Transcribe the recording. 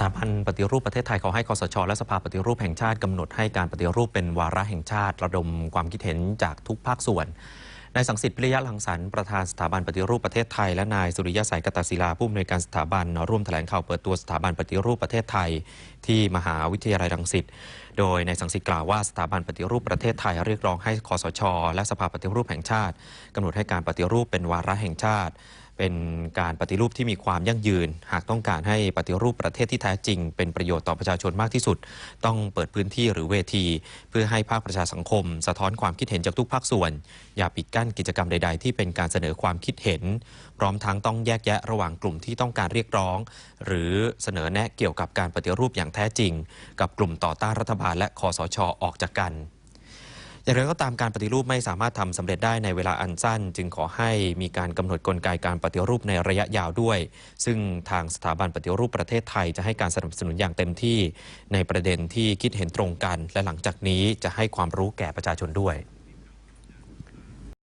ถาบันปฏิรูปประเทศไทยขอให้คอสช และสภาปฏิรูปแห่งชาติกำหนดให้การปฏิรูปเป็นวาระแห่งชาติ ระดมความคิดเห็นจากทุกภาคส่วนนายสังสิทธิ์พิริยะลังสรรค์ประธานสถาบันปฏิรูปประเทศไทย และนายสุริยะสายกตศิลาผู้อำนวยการสถาบันร่วมแถลงข่าวเปิดตัวสถาบันปฏิรูปประเทศไทย ที่มหาวิทยาลัยรังสิตโดยนายสังสิทธิ์กล่าวว่าสถาบันปฏิรูปประเทศไทยเรียกร้องให้คอสช และสภาปฏิรูปแห่งชาติกำหนดให้การปฏิรูปเป็นวาระแห่งชาติ เป็นการปฏิรูปที่มีความยั่งยืน หากต้องการให้ปฏิรูปประเทศที่แท้จริง เป็นประโยชน์ต่อประชาชนมากที่สุด ต้องเปิดพื้นที่หรือเวที เพื่อให้ภาคประชาสังคม สะท้อนความคิดเห็นจากทุกภาคส่วน อย่าปิดกั้นกิจกรรมใด ๆ ที่เป็นการเสนอความคิดเห็น พร้อมทั้งต้องแยกแยะระหว่างกลุ่มที่ต้องการเรียกร้อง หรือเสนอแนะเกี่ยวกับการปฏิรูปอย่างแท้จริง กับกลุ่มต่อต้านรัฐบาลและคอสชออกจากกัน อย่างไรก็ตามการปฏิรูปไม่สามารถทำสำเร็จได้ในเวลาอันสั้น จึงขอให้มีการกำหนดกลไกการปฏิรูปในระยะยาวด้วย ซึ่งทางสถาบันปฏิรูปประเทศไทยจะให้การสนับสนุนอย่างเต็มที่ ในประเด็นที่คิดเห็นตรงกัน และหลังจากนี้จะให้ความรู้แก่ประชาชนด้วย